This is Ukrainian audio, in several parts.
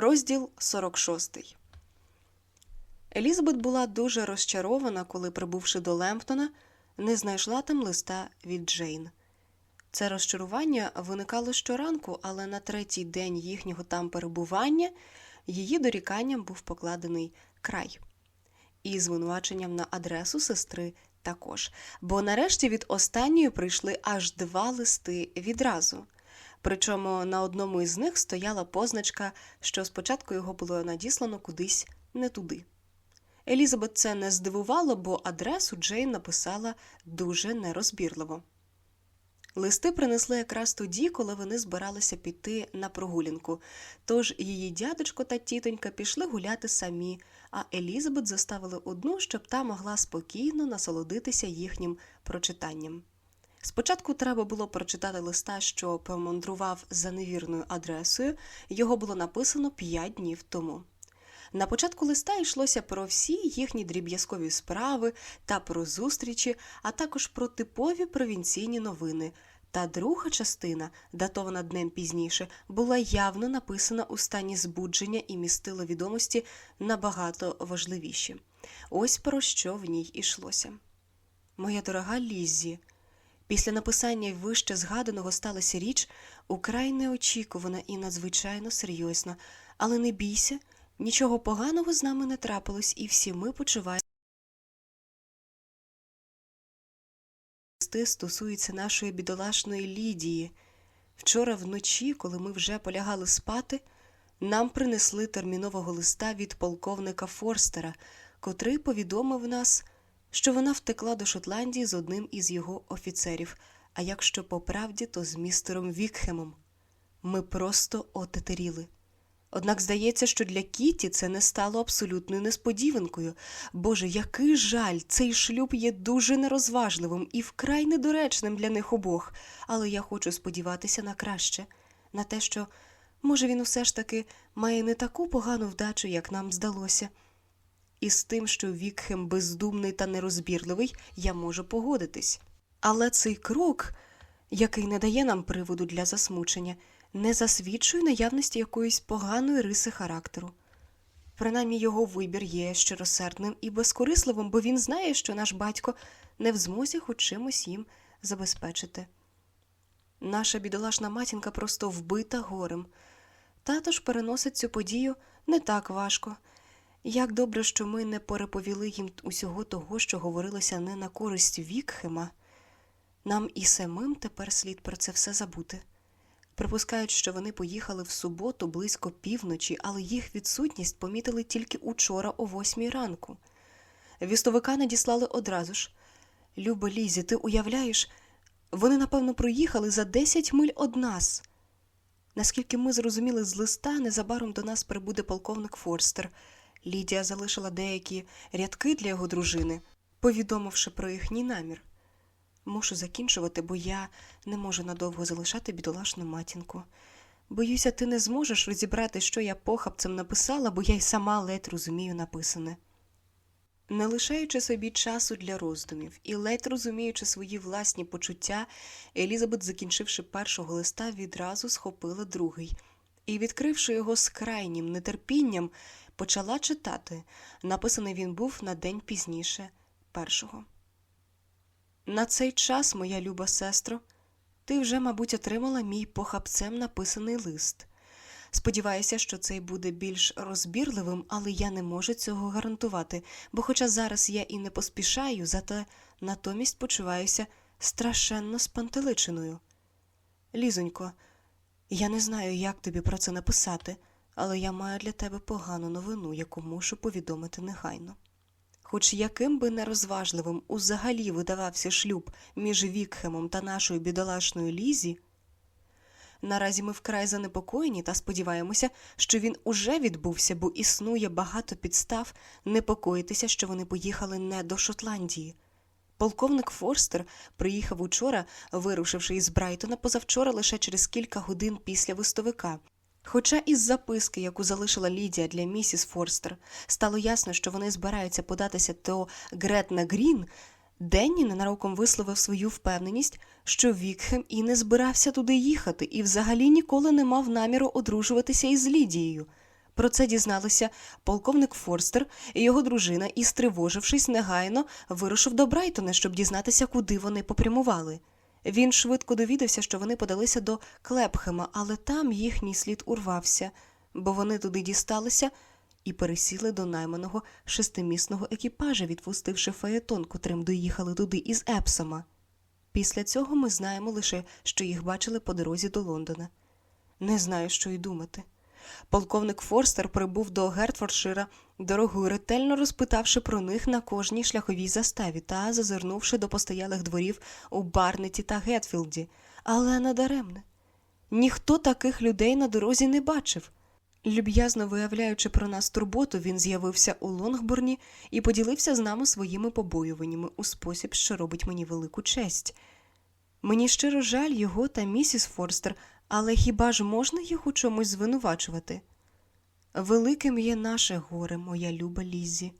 Розділ 46 Елізабет була дуже розчарована, коли, прибувши до Лемптона, не знайшла там листа від Джейн. Це розчарування виникало щоранку, але на третій день їхнього там перебування її доріканням був покладений край. І звинуваченням на адресу сестри також. Бо нарешті від останньої прийшли аж два листи відразу. Причому на одному із них стояла позначка, що спочатку його було надіслано кудись не туди. Елізабет це не здивувало, бо адресу Джейн написала дуже нерозбірливо. Листи принесли якраз тоді, коли вони збиралися піти на прогулянку. Тож її дядечко та тітонька пішли гуляти самі, а Елізабет заставили одну, щоб та могла спокійно насолодитися їхнім прочитанням. Спочатку треба було прочитати листа, що помандрував за невірною адресою. Його було написано п'ять днів тому. На початку листа йшлося про всі їхні дріб'язкові справи та про зустрічі, а також про типові провінційні новини. Та друга частина, датована днем пізніше, була явно написана у стані збудження і містила відомості набагато важливіші. Ось про що в ній ішлося. Моя дорога Ліззі, після написання вище згаданого сталася річ украй неочікувана і надзвичайно серйозна, але не бійся, нічого поганого з нами не трапилось, і всі ми почуваємо. Листи стосуються нашої бідолашної Лідії. Вчора вночі, коли ми вже полягали спати, нам принесли термінового листа від полковника Форстера, котрий повідомив нас, що вона втекла до Шотландії з одним із його офіцерів, а якщо по правді, то з містером Вікхемом. Ми просто отетеріли. Однак здається, що для Кіті це не стало абсолютною несподіванкою. Боже, який жаль, цей шлюб є дуже нерозважливим і вкрай недоречним для них обох, але я хочу сподіватися на краще, на те, що, може, він усе ж таки має не таку погану вдачу, як нам здалося. І з тим, що Вікхем бездумний та нерозбірливий, я можу погодитись. Але цей крок, який не дає нам приводу для засмучення, не засвідчує наявності якоїсь поганої риси характеру. Принаймні його вибір є щиросердним і безкорисливим, бо він знає, що наш батько не в змозі хоч чимось їм забезпечити. Наша бідолашна матінка просто вбита горем. Тато ж переносить цю подію не так важко. Як добре, що ми не переповіли їм усього того, що говорилося не на користь Вікхема. Нам і самим тепер слід про це все забути. Припускають, що вони поїхали в суботу близько півночі, але їх відсутність помітили тільки учора о восьмій ранку. Вістовика надіслали одразу ж. Люба Лізі, ти уявляєш, вони, напевно, проїхали за десять миль од нас. Наскільки ми зрозуміли з листа, незабаром до нас прибуде полковник Форстер. Лідія залишила деякі рядки для його дружини, повідомивши про їхній намір. Мушу закінчувати, бо я не можу надовго залишати бідолашну матінку. Боюся, ти не зможеш розібрати, що я похабцем написала, бо я й сама ледь розумію написане. Не лишаючи собі часу для роздумів і ледь розуміючи свої власні почуття, Елізабет, закінчивши першого листа, відразу схопила другий і, відкривши його з крайнім нетерпінням, почала читати. Написаний він був на день пізніше першого. На цей час, моя люба сестро, ти вже, мабуть, отримала мій похапцем написаний лист. Сподіваюся, що цей буде більш розбірливим, але я не можу цього гарантувати, бо, хоча зараз я і не поспішаю, зате натомість почуваюся страшенно спантеличеною. Лізонько, я не знаю, як тобі про це написати, але я маю для тебе погану новину, яку мушу повідомити негайно. Хоч яким би нерозважливим узагалі видавався шлюб між Вікхемом та нашою бідолашною Лізі, наразі ми вкрай занепокоєні та сподіваємося, що він уже відбувся, бо існує багато підстав непокоїтися, що вони поїхали не до Шотландії. Полковник Форстер приїхав учора, вирушивши із Брайтона позавчора лише через кілька годин після вистовика. Хоча із записки, яку залишила Лідія для місіс Форстер, стало ясно, що вони збираються податися до Гретна Грін, Денні ненароком висловив свою впевненість, що Вікхем і не збирався туди їхати, і взагалі ніколи не мав наміру одружуватися із Лідією. Про це дізналися полковник Форстер і його дружина, і, стривожившись, негайно вирушив до Брайтона, щоб дізнатися, куди вони попрямували. Він швидко довідався, що вони подалися до Клепхема, але там їхній слід урвався, бо вони туди дісталися і пересіли до найманого шестимісного екіпажа, відпустивши фаєтон, котрим доїхали туди із Епсома. Після цього ми знаємо лише, що їх бачили по дорозі до Лондона. Не знаю, що й думати. Полковник Форстер прибув до Гертфордшира дорогою, ретельно розпитавши про них на кожній шляховій заставі та зазирнувши до постоялих дворів у Барнеті та Гетфілді, але надаремне. Ніхто таких людей на дорозі не бачив. Люб'язно виявляючи про нас турботу, він з'явився у Лонгборні і поділився з нами своїми побоюваннями у спосіб, що робить мені велику честь. Мені щиро жаль його та місіс Форстер, але хіба ж можна їх у чомусь звинувачувати? Великим є наше горе, моя люба Ліззі.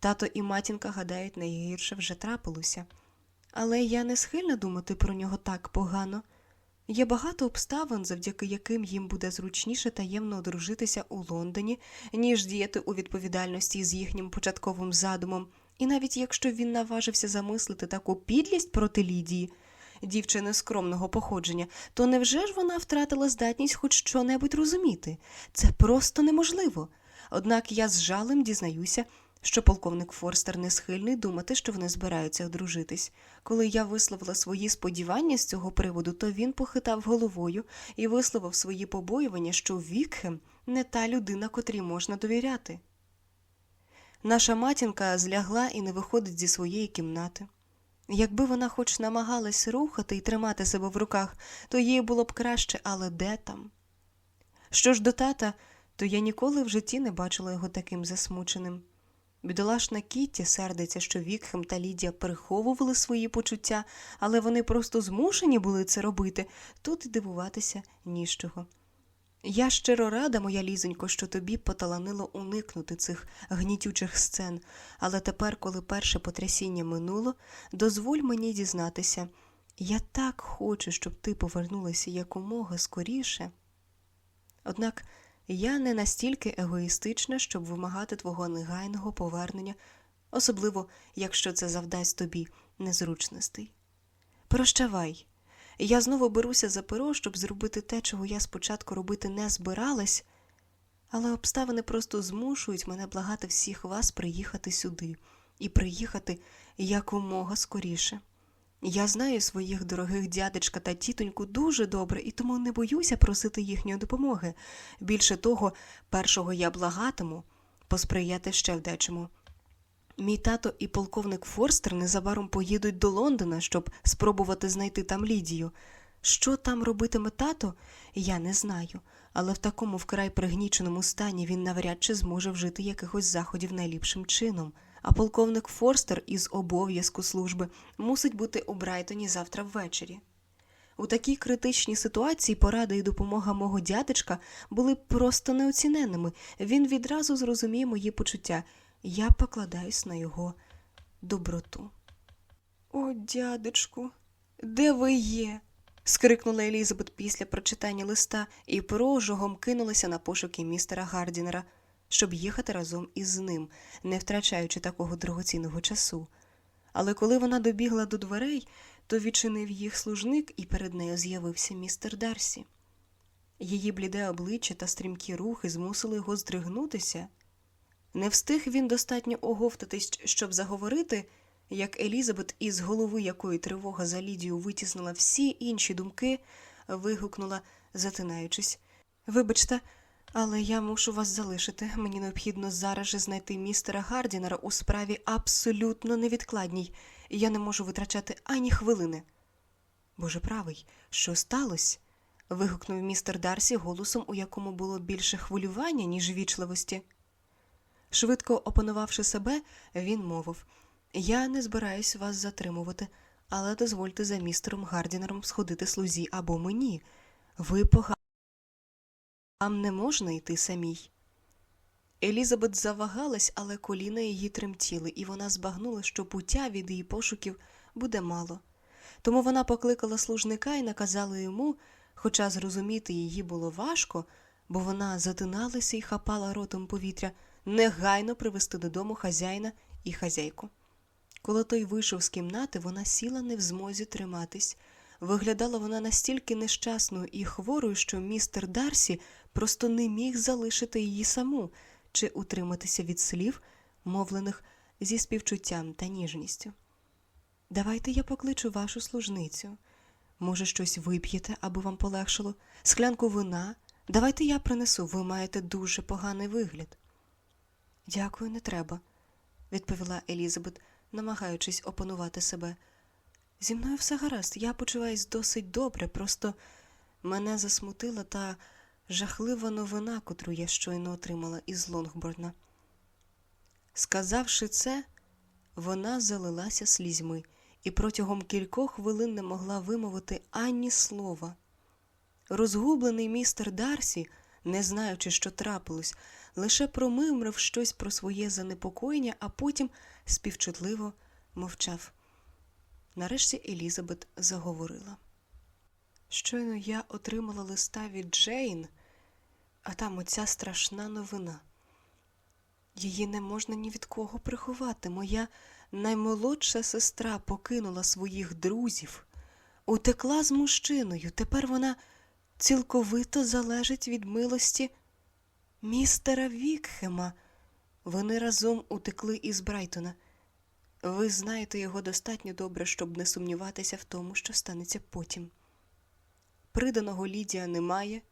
Тато і матінка гадають, найгірше вже трапилося. Але я не схильна думати про нього так погано. Є багато обставин, завдяки яким їм буде зручніше таємно одружитися у Лондоні, ніж діяти у відповідальності з їхнім початковим задумом. І навіть якщо він наважився замислити таку підлість проти Лідії, дівчини скромного походження, то невже ж вона втратила здатність хоч що-небудь розуміти? Це просто неможливо. Однак я з жалем дізнаюся, що полковник Форстер не схильний думати, що вони збираються одружитись. Коли я висловила свої сподівання з цього приводу, то він похитав головою і висловив свої побоювання, що Вікхем не та людина, котрій можна довіряти. Наша матінка злягла і не виходить зі своєї кімнати. Якби вона хоч намагалась рухати і тримати себе в руках, то їй було б краще, але де там? Що ж до тата, то я ніколи в житті не бачила його таким засмученим. Бідолашна Кітті сердиться, що Вікхем та Лідія приховували свої почуття, але вони просто змушені були це робити, тут дивуватися нічого. Я щиро рада, моя лізонько, що тобі поталанило уникнути цих гнітючих сцен, але тепер, коли перше потрясіння минуло, дозволь мені дізнатися. Я так хочу, щоб ти повернулася якомога скоріше. Однак я не настільки егоїстична, щоб вимагати твого негайного повернення, особливо якщо це завдасть тобі незручностей. Прощавай. Я знову беруся за перо, щоб зробити те, чого я спочатку робити не збиралась, але обставини просто змушують мене благати всіх вас приїхати сюди і приїхати якомога скоріше. Я знаю своїх дорогих дядечка та тітоньку дуже добре і тому не боюся просити їхньої допомоги. Більше того, першого я благатиму посприяти ще в дечому. Мій тато і полковник Форстер незабаром поїдуть до Лондона, щоб спробувати знайти там Лідію. Що там робитиме тато, я не знаю, але в такому вкрай пригніченому стані він навряд чи зможе вжити якихось заходів найліпшим чином. А полковник Форстер із обов'язку служби мусить бути у Брайтоні завтра ввечері. У такій критичній ситуації порада і допомога мого дядечка були просто неоціненними. Він відразу зрозуміє мої почуття. Я покладаюсь на його доброту. О, дядечку, де ви є? скрикнула Елізабет після прочитання листа і прожогом кинулася на пошуки містера Гардінера, щоб їхати разом із ним, не втрачаючи такого дорогоцінного часу. Але коли вона добігла до дверей, то відчинив їх служник, і перед нею з'явився містер Дарсі. Її бліде обличчя та стрімкі рухи змусили його здригнутися. Не встиг він достатньо оговтатись, щоб заговорити, як Елізабет, із голови якої тривога за Лідію витіснила всі інші думки, вигукнула, затинаючись. Вибачте, але я мушу вас залишити. Мені необхідно зараз же знайти містера Гардінера у справі абсолютно невідкладній, я не можу витрачати ані хвилини. Боже правий, що сталося? вигукнув містер Дарсі голосом, у якому було більше хвилювання, ніж вічливості. Швидко опанувавши себе, він мовив Я не збираюсь вас затримувати, але дозвольте за містером Гардінером сходити слузі або мені. Ви пога... Вам не можна йти самій. Елізабет завагалась, але коліна її тремтіли, і вона збагнула, що пуття від її пошуків буде мало. Тому вона покликала служника і наказала йому, хоча зрозуміти її було важко, бо вона затиналася і хапала ротом повітря, негайно привести додому хазяїна і хазяйку. Коли той вийшов з кімнати, вона сіла не в змозі триматись. Виглядала вона настільки нещасною і хворою, що містер Дарсі просто не міг залишити її саму чи утриматися від слів, мовлених зі співчуттям та ніжністю. Давайте я покличу вашу служницю. Може, щось вип'єте, аби вам полегшило, склянку вина. Давайте я принесу, ви маєте дуже поганий вигляд. Дякую, не треба, відповіла Елізабет, намагаючись опанувати себе. Зі мною все гаразд, я почуваюсь досить добре, просто мене засмутила та жахлива новина, котру я щойно отримала із Лонгборна. Сказавши це, вона залилася слізьми і протягом кількох хвилин не могла вимовити ані слова. Розгублений містер Дарсі, не знаючи, що трапилось, лише промимрив щось про своє занепокоєння, а потім співчутливо мовчав. Нарешті Елізабет заговорила. Щойно я отримала листа від Джейн, а там оця страшна новина. Її не можна ні від кого приховати. Моя наймолодша сестра покинула своїх друзів, утекла з мужчиною. Тепер вона цілковито залежить від милості містера Вікхема. Вони разом утекли із Брайтона. Ви знаєте його достатньо добре, щоб не сумніватися в тому, що станеться потім. Приданого Лідія немає,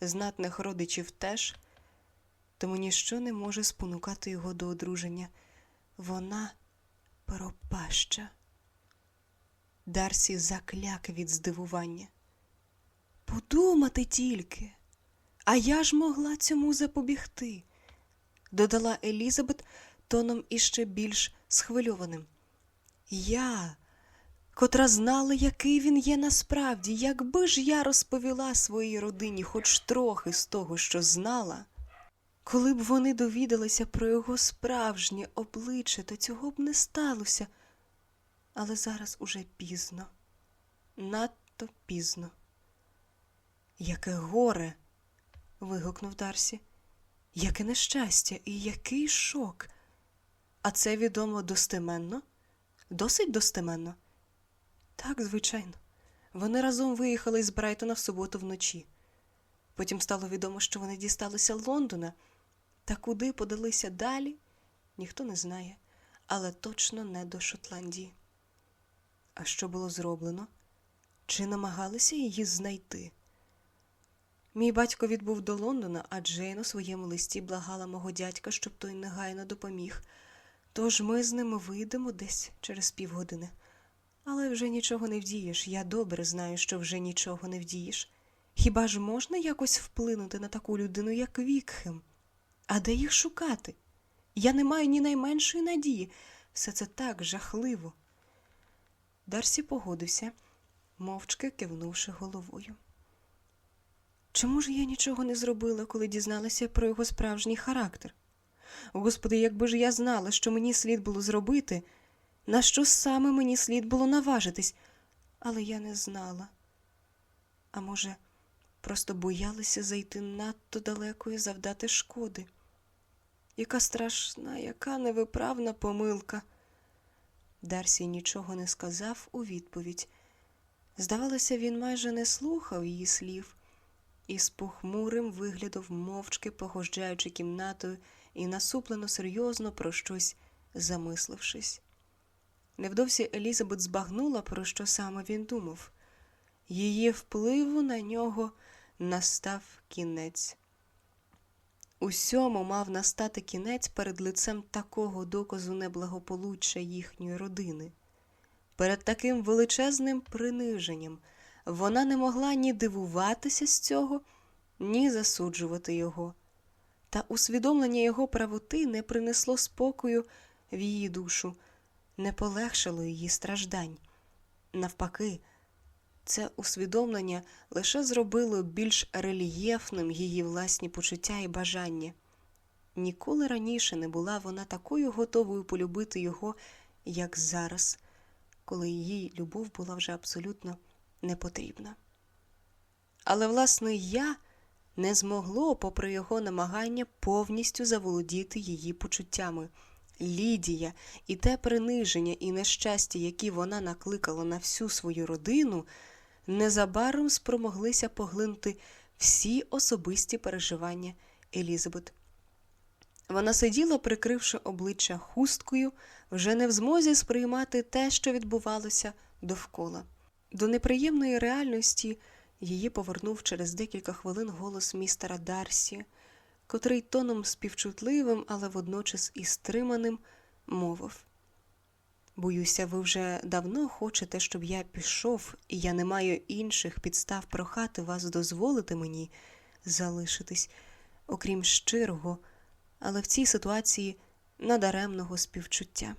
знатних родичів теж, тому ніщо не може спонукати його до одруження. Вона пропаща. Дарсі закляк від здивування. Подумати тільки, а я ж могла цьому запобігти, додала Елізабет тоном іще більш схвильованим. Я, котра знала, який він є насправді, якби ж я розповіла своїй родині хоч трохи з того, що знала, коли б вони довідалися про його справжнє обличчя, то цього б не сталося. Але зараз уже пізно, надто пізно. Яке горе. вигукнув Дарсі. Яке нещастя і який шок. А це відомо достеменно? Досить достеменно? Так, звичайно. Вони разом виїхали з Брайтона в суботу вночі. Потім стало відомо, що вони дісталися Лондона, та куди подалися далі, ніхто не знає, але точно не до Шотландії. А що було зроблено? Чи намагалися її знайти? Мій батько відбув до Лондона, а Джейн у своєму листі благала мого дядька, щоб той негайно допоміг. Тож ми з ними вийдемо десь через півгодини. Але вже нічого не вдієш. Я добре знаю, що вже нічого не вдієш. Хіба ж можна якось вплинути на таку людину, як Вікхем? А де їх шукати? Я не маю ні найменшої надії. Все це так жахливо. Дарсі погодився, мовчки кивнувши головою. Чому ж я нічого не зробила, коли дізналася про його справжній характер? Господи, якби ж я знала, що мені слід було зробити, на що саме мені слід було наважитись, але я не знала. А може, просто боялася зайти надто далеко і завдати шкоди. Яка страшна, яка невиправна помилка. Дарсі нічого не сказав у відповідь. Здавалося, він майже не слухав її слів і з похмурим виглядом мовчки погожджаючи кімнатою і насуплено серйозно про щось замислившись. Невдовзі Елізабет збагнула, про що саме він думав. Її впливу на нього настав кінець. Усьому мав настати кінець перед лицем такого доказу неблагополуччя їхньої родини. Перед таким величезним приниженням вона не могла ні дивуватися з цього, ні засуджувати його. Та усвідомлення його правоти не принесло спокою в її душу, не полегшило її страждань. Навпаки, це усвідомлення лише зробило більш рельєфним її власні почуття і бажання. Ніколи раніше не була вона такою готовою полюбити його, як зараз, коли її любов була вже абсолютно не потрібна. Але, власне, я не змогло, попри його намагання, повністю заволодіти її почуттями. Лідія і те приниження і нещастя, які вона накликала на всю свою родину, незабаром спромоглися поглинути всі особисті переживання Елізабет. Вона сиділа, прикривши обличчя хусткою, вже не в змозі сприймати те, що відбувалося довкола. До неприємної реальності її повернув через декілька хвилин голос містера Дарсі, котрий тоном співчутливим, але водночас і стриманим, мовив. Боюся, ви вже давно хочете, щоб я пішов, і я не маю інших підстав прохати вас дозволити мені залишитись, окрім щирого, але в цій ситуації надаремного співчуття.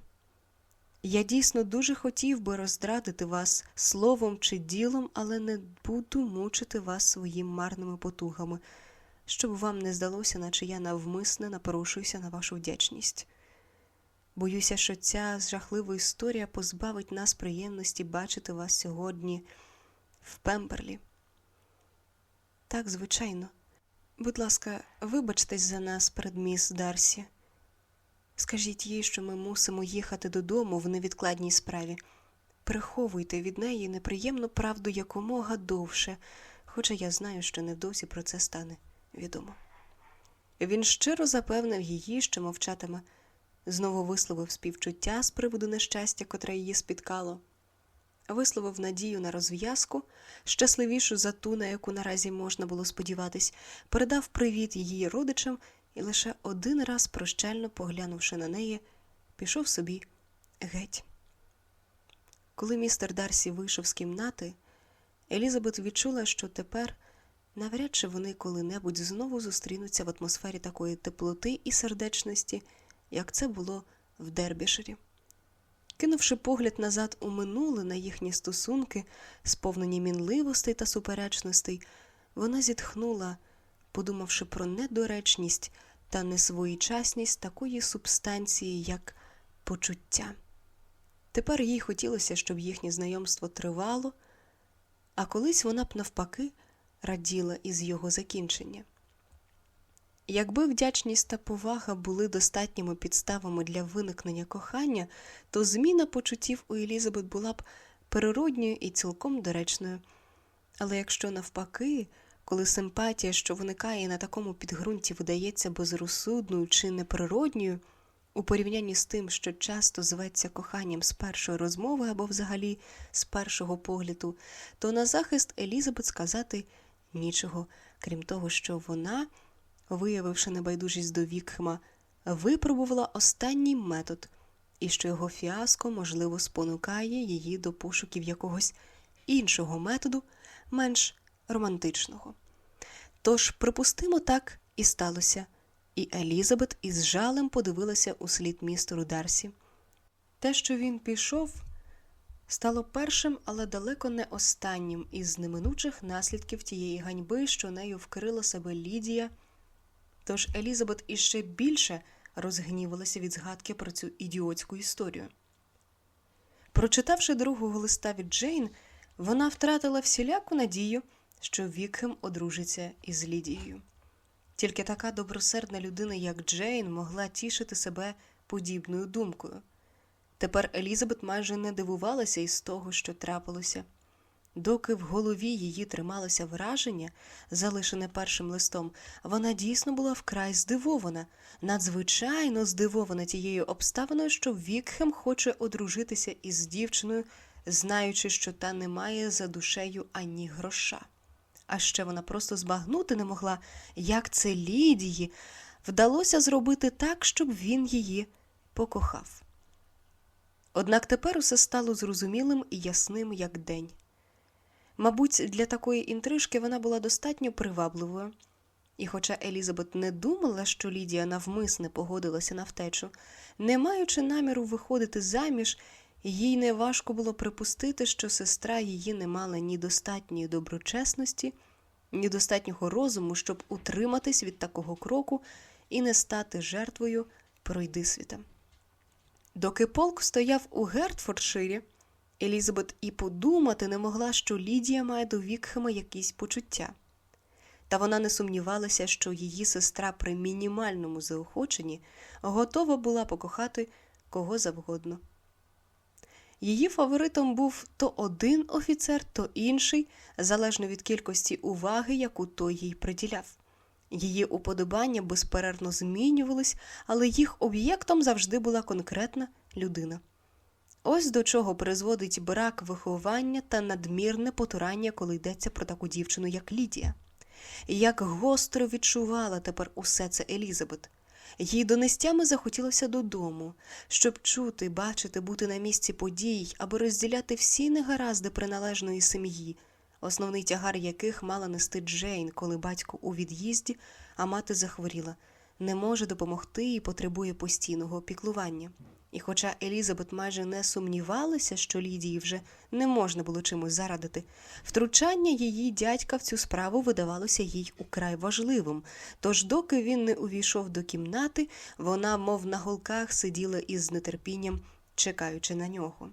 Я дійсно дуже хотів би роздрадити вас словом чи ділом, але не буду мучити вас своїм марними потугами, щоб вам не здалося, наче я навмисне напорушуюся на вашу вдячність. Боюся, що ця жахлива історія позбавить нас приємності бачити вас сьогодні в Пемберлі. Так, звичайно. Будь ласка, вибачтесь за нас перед міс Дарсі. Скажіть їй, що ми мусимо їхати додому в невідкладній справі. Приховуйте від неї неприємну правду якомога довше, хоча я знаю, що невдовзі про це стане відомо. Він щиро запевнив її, що мовчатиме, знову висловив співчуття з приводу нещастя, котре її спіткало, висловив надію на розв'язку, щасливішу за ту, на яку наразі можна було сподіватись, передав привіт її родичам і лише один раз, прощально поглянувши на неї, пішов собі геть. Коли містер Дарсі вийшов з кімнати, Елізабет відчула, що тепер навряд чи вони коли-небудь знову зустрінуться в атмосфері такої теплоти і сердечності, як це було в Дербішері. Кинувши погляд назад у минуле на їхні стосунки, сповнені мінливостей та суперечностей, вона зітхнула, подумавши про недоречність та несвоєчасність такої субстанції, як почуття. Тепер їй хотілося, щоб їхнє знайомство тривало, а колись вона б навпаки раділа із його закінчення. Якби вдячність та повага були достатніми підставами для виникнення кохання, то зміна почуттів у Елізабет була б природньою і цілком доречною. Але якщо навпаки, коли симпатія, що виникає на такому підґрунті, видається безрозсудною чи неприродньою, у порівнянні з тим, що часто зветься коханням з першої розмови або взагалі з першого погляду, то на захист Елізабет сказати нічого, крім того, що вона, виявивши небайдужість до Вікхема, випробувала останній метод, і що його фіаско, можливо, спонукає її до пошуків якогось іншого методу, менш романтичного. Тож, припустимо, так і сталося, і Елізабет із жалем подивилася у слід містеру Дарсі. Те, що він пішов, стало першим, але далеко не останнім із неминучих наслідків тієї ганьби, що нею вкрила себе Лідія. Тож Елізабет іще більше розгнівалася від згадки про цю ідіотську історію. Прочитавши другого листа від Джейн, вона втратила всіляку надію, що Вікхем одружиться із Лідією. Тільки така добросердна людина, як Джейн, могла тішити себе подібною думкою. Тепер Елізабет майже не дивувалася із того, що трапилося. Доки в голові її трималося враження, залишене першим листом, вона дійсно була вкрай здивована, надзвичайно здивована тією обставиною, що Вікхем хоче одружитися із дівчиною, знаючи, що та не має за душею ані гроша. А ще вона просто збагнути не могла, як це Лідії вдалося зробити так, щоб він її покохав. Однак тепер усе стало зрозумілим і ясним, як день. Мабуть, для такої інтрижки вона була достатньо привабливою, і, хоча Елізабет не думала, що Лідія навмисне погодилася на втечу, не маючи наміру виходити заміж, їй неважко було припустити, що сестра її не мала ні достатньої доброчесності, ні достатнього розуму, щоб утриматись від такого кроку і не стати жертвою пройдисвіта. Доки полк стояв у Гертфордширі, Елізабет і подумати не могла, що Лідія має до Вікхема якісь почуття. та вона не сумнівалася, що її сестра при мінімальному заохоченні готова була покохати кого завгодно. Її фаворитом був то один офіцер, то інший, залежно від кількості уваги, яку той їй приділяв. Її уподобання безперервно змінювались, але їх об'єктом завжди була конкретна людина. Ось до чого призводить брак виховання та надмірне потурання, коли йдеться про таку дівчину, як Лідія. Як гостро відчувала тепер усе це Елізабет. Їй донестями захотілося додому, щоб чути, бачити, бути на місці подій, аби розділяти всі негаразди приналежної сім'ї, основний тягар яких мала нести Джейн, коли батько у від'їзді, а мати захворіла, не може допомогти і потребує постійного піклування. І хоча Елізабет майже не сумнівалася, що Лідії вже не можна було чимось зарадити, втручання її дядька в цю справу видавалося їй украй важливим. Тож, доки він не увійшов до кімнати, вона, мов на голках, сиділа із нетерпінням, чекаючи на нього.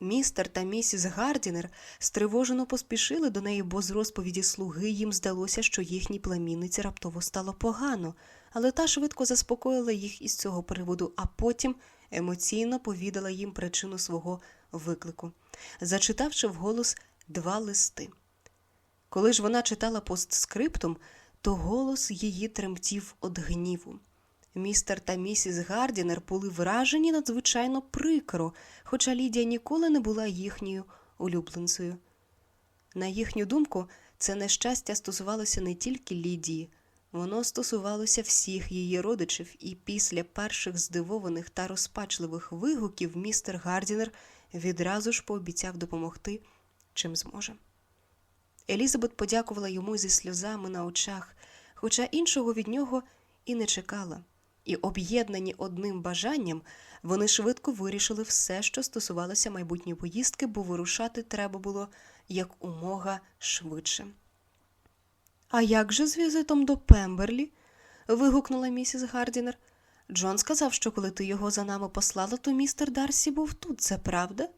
Містер та місіс Гардінер стривожено поспішили до неї, бо з розповіді слуги їм здалося, що їхній племінниці раптово стало погано, але та швидко заспокоїла їх із цього приводу, а потім емоційно повідала їм причину свого виклику, зачитавши вголос два листи. Коли ж вона читала постскриптум, то голос її тремтів від гніву. Містер та місіс Гардінер були вражені надзвичайно прикро, хоча Лідія ніколи не була їхньою улюбленцею. На їхню думку, це нещастя стосувалося не тільки Лідії, воно стосувалося всіх її родичів, і після перших здивованих та розпачливих вигуків містер Гардінер відразу ж пообіцяв допомогти, чим зможе. Елізабет подякувала йому зі сльозами на очах, хоча іншого від нього і не чекала. І, об'єднані одним бажанням, вони швидко вирішили все, що стосувалося майбутньої поїздки, бо вирушати треба було як умога швидше. А як же з візитом до Пемберлі? вигукнула місіс Гардінер. Джон сказав, що коли ти його за нами послала, то містер Дарсі був тут, це правда?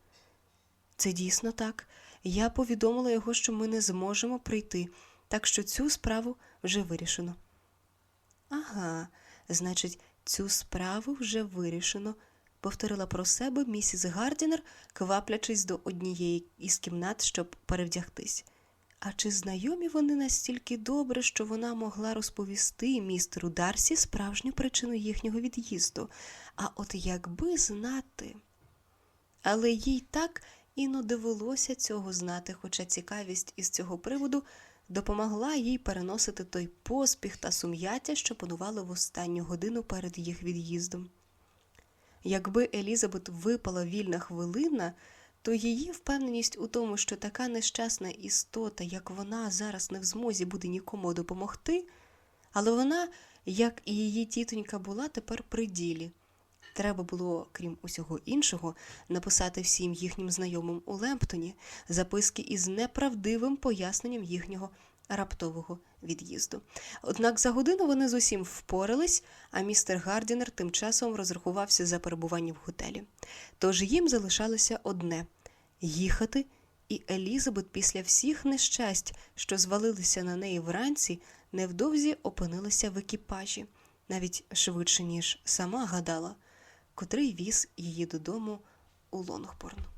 Це дійсно так. Я повідомила його, що ми не зможемо прийти, так що цю справу вже вирішено. Ага, значить, цю справу вже вирішено, повторила про себе місіс Гардінер, кваплячись до однієї із кімнат, щоб перевдягтись. А чи знайомі вони настільки добре, що вона могла розповісти містеру Дарсі справжню причину їхнього від'їзду? А от якби знати. Але їй так і не довелося цього знати, хоча цікавість із цього приводу допомогла їй переносити той поспіх та сум'яття, що панували в останню годину перед їх від'їздом. Якби Елізабет випала вільна хвилина, то її впевненість у тому, що така нещасна істота, як вона, зараз не в змозі буде нікому допомогти, але вона, як і її тітонька, була тепер при ділі. Треба було, крім усього іншого, написати всім їхнім знайомим у Лемптоні записки із неправдивим поясненням їхнього раптового від'їзду. Однак за годину вони з усім впорались, а містер Гардінер тим часом розрахувався за перебування в готелі. Тож їм залишалося одне їхати, і Елізабет після всіх нещасть, що звалилися на неї вранці, невдовзі опинилася в екіпажі, навіть швидше, ніж сама гадала, котрий віз її додому у Лонгборн.